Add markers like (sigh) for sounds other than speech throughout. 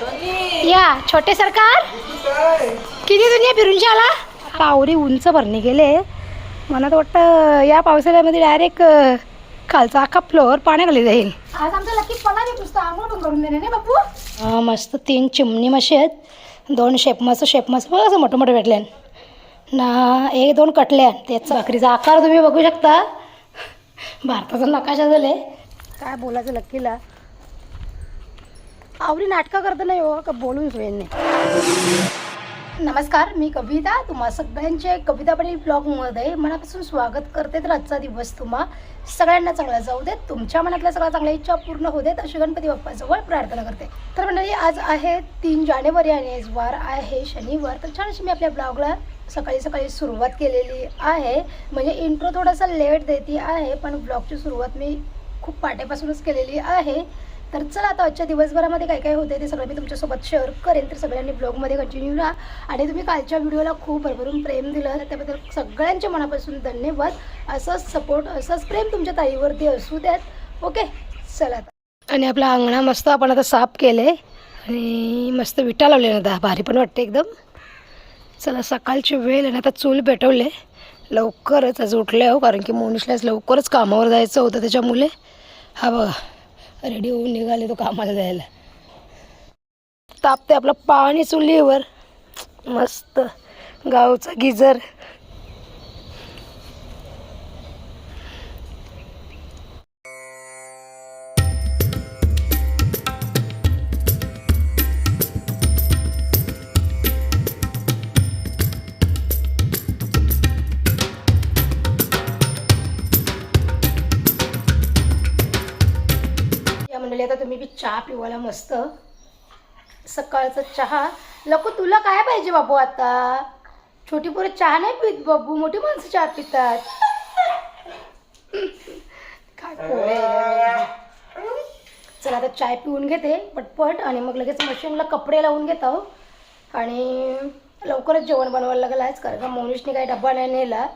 या छोटे सरकार. किती दुनिया फिरून आला पावरी उंच भरणे गेले. मला तर वाटतं या पावसाळ्यामध्ये डायरेक्ट खालचा अख्खा फ्लोअर पाण्याखाली जाईल. आज आमचा लकी पण करून देणे बापू? मस्त तीन चिमणी मासे आहेत. दोन शेपमास शेपमास बघ असं मोठं मोठं भेटल्यान. ना एक दोन कटल्या त्याचा भाकरीचा आकार तुम्ही बघू शकता. भारताचा नकाशा झाले काय बोलायचं लकीला आवडी नाटकं करत नाही हो का बोलून सोयेन नाही नमस्कार मी कविता. तुम्हा सगळ्यांचे कविता पाटील ब्लॉगमध्ये मनापासून स्वागत करते. तर आजचा दिवस तुम्हा सगळ्यांना चांगला जाऊ देत तुमच्या मनातल्या सगळ्या चांगल्या इच्छा पूर्ण होऊ देत अशी गणपती बाप्पाजवळ प्रार्थना करते. तर मंडळी आज आहे तीन जानेवारी आणि आज वार आहे शनिवार. तर छान अशी मी आपल्या ब्लॉगला सकाळी सकाळी सुरुवात केलेली आहे. म्हणजे इंट्रो थोडासा लेट देते आहे पण ब्लॉगची सुरुवात मी खूप पाट्यापासूनच केलेली आहे. तर चला आता आजच्या दिवसभरामध्ये काय काय होते ते सगळं मी तुमच्यासोबत शेअर करेन. तर सगळ्यांनी ब्लॉगमध्ये कंटिन्यू राहा. आणि तुम्ही कालच्या व्हिडिओला खूप भरभरून प्रेम दिलं. त्याबद्दल सगळ्यांच्या मनापासून धन्यवाद. असंच सपोर्ट असंच प्रेम तुमच्या ताईवरती असू द्यात. ओके चला आता. आणि आपला अंगणा मस्त आपण आता साफ केले आणि मस्त विटा लावले ना आता. भारी पण वाटते एकदम. चला सकाळची वेळ आहे ना आता चूल पेटवले. लवकरच आज उठले हो कारण की मोनिशलाच लवकरच कामावर जायचं होतं त्याच्यामुळे. हा बघा. रेडी होऊन निघाले तो कामाला जायला. तापते आपलं पाणी चुलीवर. मस्त. गावचा गिजर. या आता तुम्ही बी चहा पिवायला मस्त. सकाळचा चहा. लको तुला काय पाहिजे बाबू आता? छोटी पोरं चहा नाही पित बाबू मोठी माणसं चहा पितात. काय चला आता चाय पिऊन घेते पटपट आणि मग लगेच मशीनला कपडे लावून घेतो आणि लवकरच जेवण बनवायला लागलं आहेच कारण का मोनिशने काही डब्बा नाही नेला.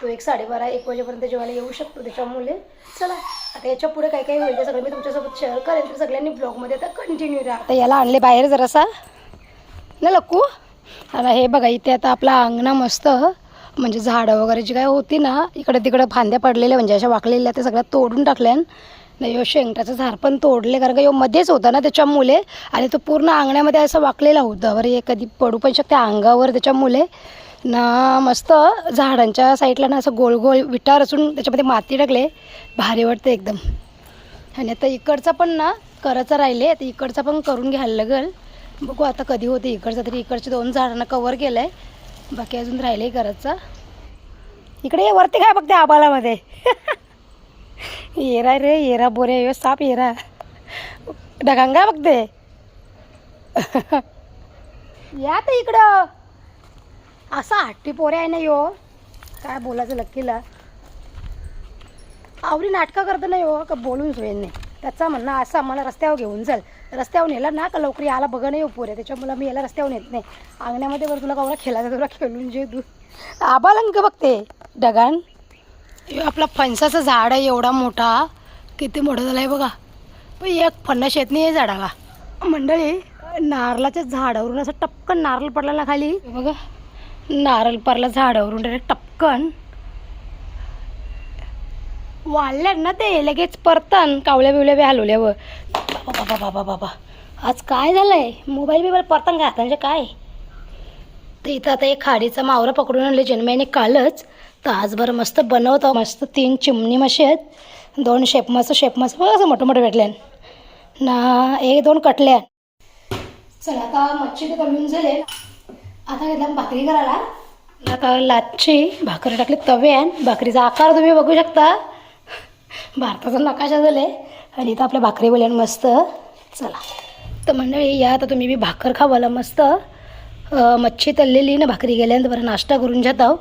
तो एक साडेबारा एक वाजेपर्यंत जेवायला येऊ शकतो त्याच्यामुळे. चला आता याच्यापुढे काय काय होईल ते सगळं मी तुमच्यासोबत शेअर करेन. तर सगळ्यांनी ब्लॉगमध्ये आता कंटिन्यू राहा. आता याला आणले बाहेर जरासा. ना लक्कू आता हे बघा इथे आता आपला अंगणा मस्त म्हणजे झाडं वगैरे जी काय होती ना इकडे तिकडे फांद्या पडलेल्या म्हणजे अशा वाकलेल्या त्या सगळ्या तोडून टाकल्या नाही यो शेंगटाचं झाड पण तोडले कारण का यो मध्येच होता ना त्याच्यामुळे. आणि तो पूर्ण अंगण्यामध्ये असं वाकलेला होता. बरं हे कधी पडू पण शकते अंगावर त्याच्यामुळे. ना मस्त. झाडांच्या साईडला ना असं गोल गोल विटार असून त्याच्यामध्ये माती टाकले. भारी वाटते एकदम. आणि आता इकडचा पण ना करायचा राहिले तर इकडचा पण करून घ्यायला लागेल. बघू आता कधी होते इकडचा तरी. इकडचे दोन झाडांना कवर केलं आहे बाकी अजून राहिले करायचा. इकडे वरती काय बघते आबालामध्ये? (laughs) येरा रे येरा बोरे यो साप येरा. ढगांगा बघते. (laughs) या तर इकडं. असा हट्टी पोरे आहे ना यो. काय बोलायचं लक्कीला आवडी नाटकं करतं नाही हो का बोलून सोयन नाही त्याचा म्हणणं असं आम्हाला रस्त्यावर घेऊन चल. रस्त्यावर नेला ना का लवकर याला बघ नाही पोऱ्या त्याच्यामुळे मी याला रस्त्यावर नेत नाही. अंगण्यामध्ये बरं तुला कवडा खेळायचा तुला खेळून जे तू. आबालंक बघते ढगान. आपला फणसाचं झाड आहे एवढा मोठा. किती मोठं झालं आहे बघा. पण एक फणस येत नाही आहे झाडाला. मंडळी नारळाच्या झाडावरून असं टपकन नारळ पडला ना खाली. बघा. नारळ पारला झाडावरून डायरेक्ट टपकन. वाढल्यात ना ते लगेच परतन कावल्या बिवल्या बी हलवल्यावर. बाबा बाबा बाबा बाबा. आज काय झालंय? मोबाईल बिबाईल परतन का म्हणजे काय? तर इथं आता एक खाडीचा मावरा पकडून आणले जन्म्याने कालच. तर मस्त बनवतो मस्त तीन चिमणी मासे आहेत. दोन शेपमास शेपमास बघा असं मोठं मोठं भेटल्यान. ना एक दोन कटल्या चला आता मच्छी तर कमी झाले. आता घेतला भाकरी करायला. आता लाटची भाकरी टाकली तव्यान भाकरीचा आकार तुम्ही बघू शकता. भारताचा नकाशा झाले आणि इथं आपल्या भाकरी बोल्यान मस्त. चला. तर मंडळी या आता तुम्ही बी भाकर खावाला मस्त. मच्छी तळलेली ना भाकरी गेल्यानंतर बरं नाश्ता करून जाताव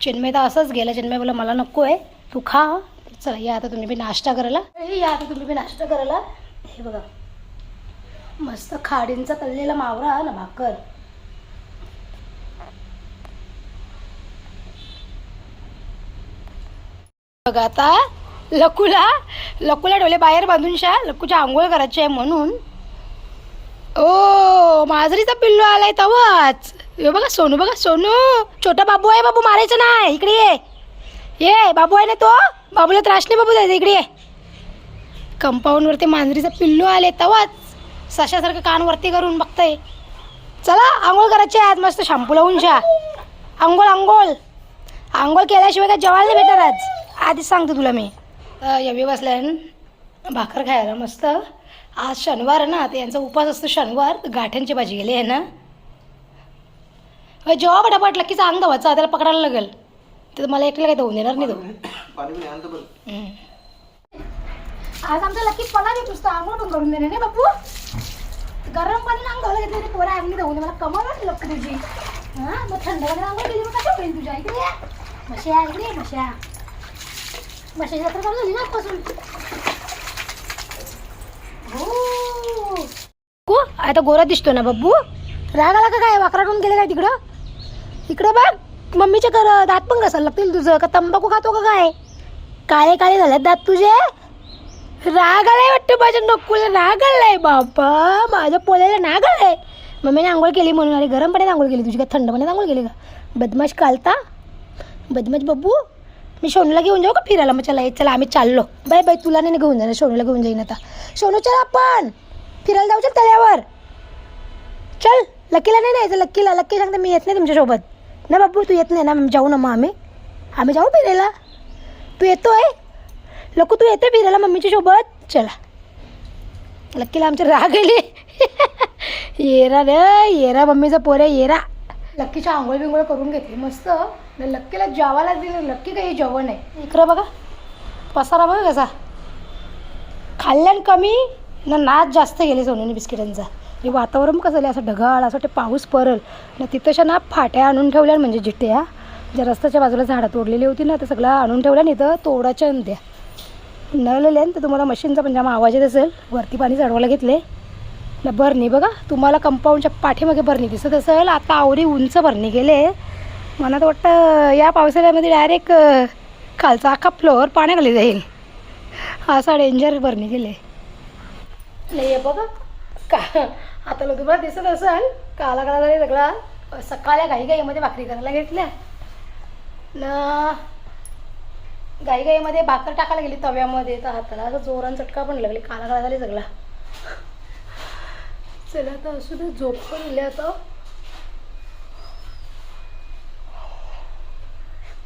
चिन्मय तर असंच गेला. चिन्मय बोला मला नको आहे तू खा. चला या आता तुम्ही बी नाश्ता करायला. या आता तुम्ही बी नाश्ता करायला. हे बघा. मस्त खाडींचा तळलेला मावरा ना भाकर. बघा आता लकूला लकूला डोले बाहेर बांधून शा लकूच्या आंघोळ करायची आहे म्हणून. ओ माजरीचा पिल्लू आलाय तवाच. हे बघा सोनू बघा सोनू. छोटा बाबू आहे बाबू मारायचं नाही. इकडे ये. ये बाबू आहे ना तो? बाबूला त्रास नाही बाबू जायचं. इकडे ये. कंपाऊंडवरती मांजरीचं पिल्लू आले तवाच. सशासारखं कान वरती करून बघतय. चला आंघोळ करायची आज. मस्त शॅम्पू लावून शा. आंघोळ आंघोळ. आंघोळ केल्याशिवाय काय जेवायला नाही भेटणार आज. आधीच सांगतो तुला मी. अं, यवी बसल्या भाकर खायला मस्त. आज शनिवार आहे ना ते यांचा उपवास असतो शनिवार तर गाठ्यांची भाजी गेली आहे ना. अं, जेव्हा पटापट लकीचा अंग धवायचा त्याला पकडायला लागेल. तर मला एकट्याला काही धुवून देणार नाही तो. पाणी पण आणतो बरं हम्म. आज आमचा लकी पला घेत नुसतं आंघोळ पण करून देणे नाही बापू? गरम पाणी आंघोळ घेतले ते पोरा अंगणी धावून मला कमाल वाटली लक्ष तुझी हा मग थंड पाणी आंघोळ केली मग कसं होईल तुझ्या? इकडे. म्हश्या इकडे ये, म्हश्या म्हशी जत्रा चालू झाली ना आजपासून हो को आता गोरा दिसतो ना बाबू? राग आला का काय? वाकराटून गेले काय तिकडं? इकडं बघ मम्मीच्या कर दात पण घासायला लागतील तुझं. का तंबाखू खातो का काय? काळे काळे झालेत दात तुझे. राग आलाय वाटतं माझ्या नकुला राग आलाय बाबा. माझ्या पोल्याला नाग आलाय मम्मीने आंघोळ केली म्हणून. अरे गरम पाण्यात आंघोळ केली. तुझी काय थंड पाण्यात आंघोळ केली का? बदमाश कालता? बदमाश बब्बू मी शोनूला घेऊन जाऊ का फिरायला? मग चला ये, चला आम्ही चाललो. बाय बाय तुला नाही घेऊन जाणार? शोनूला घेऊन जाईन आता. शोनू चल आपण. फिरायला जाऊ चल तळ्यावर. चल लकीला नाही न्यायचं लक्कीला लक्की सांगते मी येत नाही तुमच्यासोबत ना बाबू तू येत नाही ना? मग जाऊ ना मग आम्ही. आम्ही जाऊ फिरायला. तू येतोय? लोक तू येते फिरायला मम्मीच्या सोबत? चला. लक्कीला आमच्या राग गेले (laughs) येरा रे येरा मम्मीचा पोरे येरा. लक्कीच्या आंघोळ बिंघोळ करून घेतली मस्त. न लक्कीला जेवायला दिलं लक्की काही जेवण आहे इकडं बघा पसारा बघा कसा. खाल्ल्यान कमी ना नाच जास्त गेले सोन्याने बिस्किटांचा. हे वातावरण कसं झालं असं ढगाळ असं वाटते पाऊस परल ना तिथंशा ना फाट्या आणून ठेवल्या म्हणजे जिट्या ज्या रस्त्याच्या बाजूला झाडं तोडलेली होती ना ते सगळं आणून ठेवल्या नाही तर तोडाच्या न नळलेल्या तर तुम्हाला मशीनचा पण जाम आवाज येत असेल. वरती पाणी चढवायला घेतले ना बरणी बघा तुम्हाला कंपाऊंडच्या पाठीमागे बरणी दिसत असेल. आता आवरी उंच भरणी गेले मला तर वाटतं या पावसाळ्यामध्ये डायरेक्ट खालचा अख्खा फ्लोअर पाण्याखाली जाईल. असा डेंजर बरणी गेले नाही बघा. का? आता लोक तुम्हाला दिसत असेल काला काला झाले सगळा सकाळी घाई गाईमध्ये भाकरी करायला घेतल्या. न गाई गाईमध्ये भाकर टाकायला गेली तव्यामध्ये तर हाताला असं जोरान चटका पण लागली काला काला झाली सगळा. चला आता असू दे झोप पण इले आता.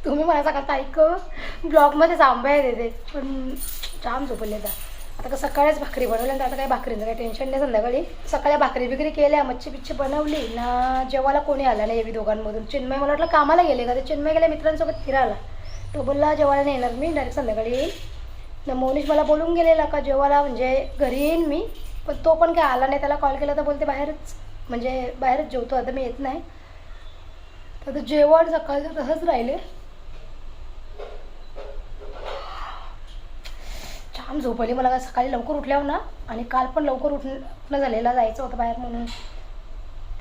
तुम्ही मला सकाळ ऐक. ब्लॉगमध्ये आहे देते पण जाम झोपले आता. आता का सकाळीच भाकरी बनवली आता काय भाकरीचं काही टेन्शन नाही संध्याकाळी. सकाळी भाकरी बिकरी केल्या मच्छी बिच्छी बनवली. ना जेवायला कोणी आला नाही एवी दोघांमधून. चिन्मय मला वाटलं कामाला गेले का? ते चिन्मय गेल्या मित्रांसोबत फिरायला. तो बोलला जेवायला नाही येणार मी डायरेक्ट संध्याकाळी येईल ना मोनिश मला बोलून गेलेला का जेवायला म्हणजे घरी येईन मी. पण तो पण काय आला नाही त्याला कॉल केला तर बोलते बाहेरच म्हणजे बाहेरच जेवतो आता मी येत नाही. तर आता जेवण सकाळचं तसंच राहिले. छान झोपली मला काय सकाळी लवकर उठल्यावर ना आणि काल पण लवकर उठ उठणं झालेलं जायचं होतं बाहेर म्हणून.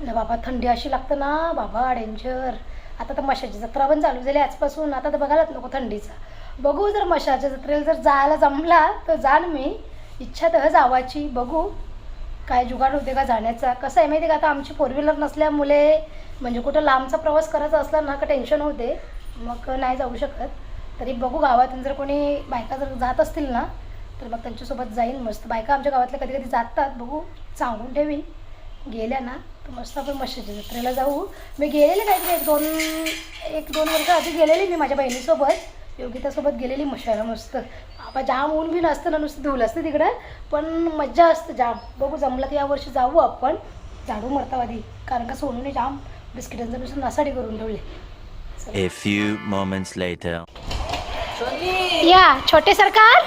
ना बाबा थंडी अशी लागतं ना बाबा डेंजर आता तर मशाची जत्रा पण चालू झाली आजपासून आता तर बघायलाच नको थंडीचा. बघू जर मशाच्या जत्रेला जर जायला जमला तर जाण मी. इच्छा तर जावाची. बघू काय जुगाड होते का जाण्याचा. कसं आहे माहिती आहे का? आता आमची फोर व्हीलर नसल्यामुळे म्हणजे कुठं लांबचा प्रवास करायचा असला ना का टेन्शन होते. मग नाही जाऊ शकत. तरी बघू गावातून जर कोणी बायका जर जात असतील ना तर मग त्यांच्यासोबत जाईन मस्त. बायका आमच्या गावातल्या कधी कधी जातात. बघू सांगून ठेवीन. गेल्या ना तर मस्त आपण मशाच्या जत्रेला जाऊ. मी गेलेले काहीतरी एक दोन एक दोन वर्ष आधी गेलेली मी माझ्या बहिणीसोबत. योगितासोबत गेलेली मशाला मस्त. बाबा जाम ऊन बी नसतं ना नुसतं धुलं असतं तिकडं. पण मज्जा असतं जाम. बघू जमलं की यावर्षी जाऊ आपण. झाडू मरतावादी. कारण का सोनूने जाम बिस्किटांचा नुसतं नसाडी करून ठेवले. A few moments later. या छोटे सरकार.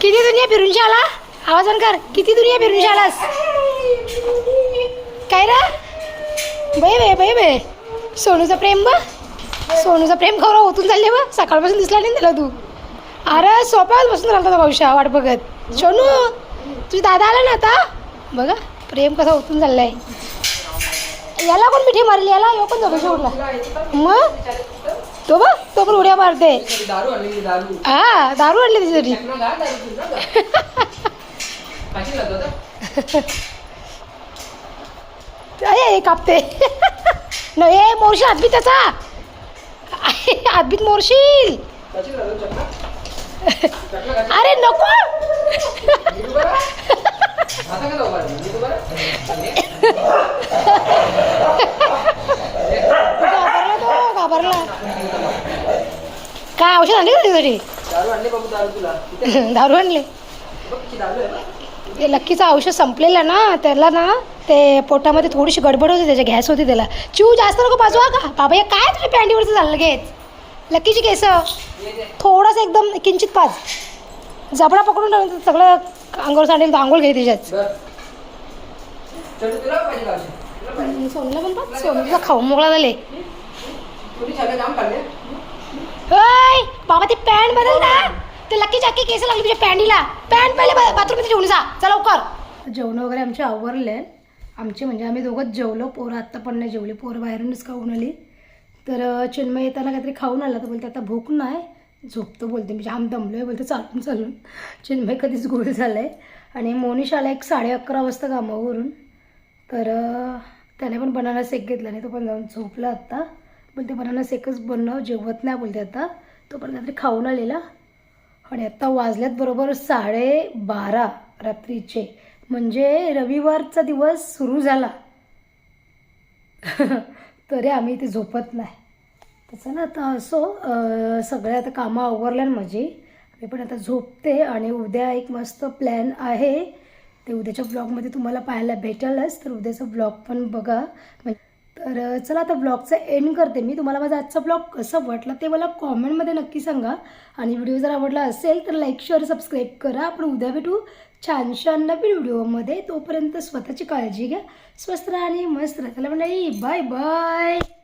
किती दुनिया फिरून आला आवाज कर. किती दुनिया फिरून आलास काय रे? बाई बाई बाई बाई सोनूचं प्रेम बा सोनूचा प्रेम खरं ओतून चालले बा सकाळपासून दिसला नाही त्याला तू. अरे सोप्यावर बसून राहिला भाऊशा वाट बघत. सोनू तुझा दादा आला ना आता? बघा प्रेम कसा होतून चाललाय. याला कोण मिठी मारली? याला यो पण झोपेशी उठला मग? तो बघ तो पण उड्या मारते. हा दारू आणली तिच्यासाठी पाचशे हे कापते. (laughs) न ए मोरशील आदबीत त्याचा. (laughs) आबीत मोरशील। (laughs) अरे नको। घाबरला काय औषध आणली का त्यासाठी दारू आणले. (laughs) ते लक्कीचं औषध संपलेलं ना त्याला ना ते पोटामध्ये थोडीशी गडबड होती त्याच्या गॅस होती त्याला. चिव जास्त नको पाजवा का? बाबा हे काय तुझ्या पॅन्टीवरचं झालं? लगेच. लक्कीची केस. ये. थोडंसं एकदम किंचित पाच जबडा पकडून सगळं अंघोळ सांडेल तर आंघोळ घे त्याच्यात सोनला पण पाच सोनला खाऊन मोकळा झाले ओय बाबा ती पॅन्ट बदल ना. ते लकी चाकी केस लागली तुझ्या पॅन्टीला. पॅन्ट पहिले बाथरूममध्ये ठेवून जा. चला लवकर. जेवण वगैरे आमचे आवरले. आमचे म्हणजे आम्ही दोघंच जेवलो. पोरं आत्ता पण नाही जेवली. पोरं बाहेरूनच खाऊन आली. तर चिन्मय येताना काहीतरी खाऊन आला. तर बोलते आता भूक नाही. झोपतो बोलते. म्हणजे मी जाम दमलो आहे बोलते चालून चालून. चिन्मय कधीच गोड झालं आहे आणि मोनिश आला एक साडे अकरा वाजता कामावरून. तर त्याने पण बनाना सेक घेतला नाही. तो पण जाऊन झोपला आत्ता. बोलते बनाना सेकच बनणं जेवत नाही बोलते आता. तो पण काहीतरी खाऊन आलेला. आणि आत्ता वाजल्यात बरोबर साडे बारा रात्रीचे. म्हणजे रविवारचा दिवस सुरू झाला. (laughs) तरी आम्ही इथे झोपत नाही. तसं ना आता असो सगळे आता कामं आवरल्या माझी. मी पण आता झोपते आणि उद्या एक मस्त प्लॅन आहे. ते उद्याच्या ब्लॉगमध्ये तुम्हाला पाहायला भेटेलच तर उद्याचा ब्लॉग पण बघा. तर चला आता ब्लॉगचा एंड करते मी. तुम्हाला माझा आजचा ब्लॉग कसा वाटला ते मला कॉमेंटमध्ये नक्की सांगा. आणि व्हिडिओ जर आवडला असेल तर लाईक शेअर सबस्क्राईब करा. आपण उद्या भेटू. छानशा नवीन व्हिडिओमध्ये तोपर्यंत स्वतःची काळजी घ्या. स्वस्त राहा आणि मस्त राहा. त्याला मंडळी बाय बाय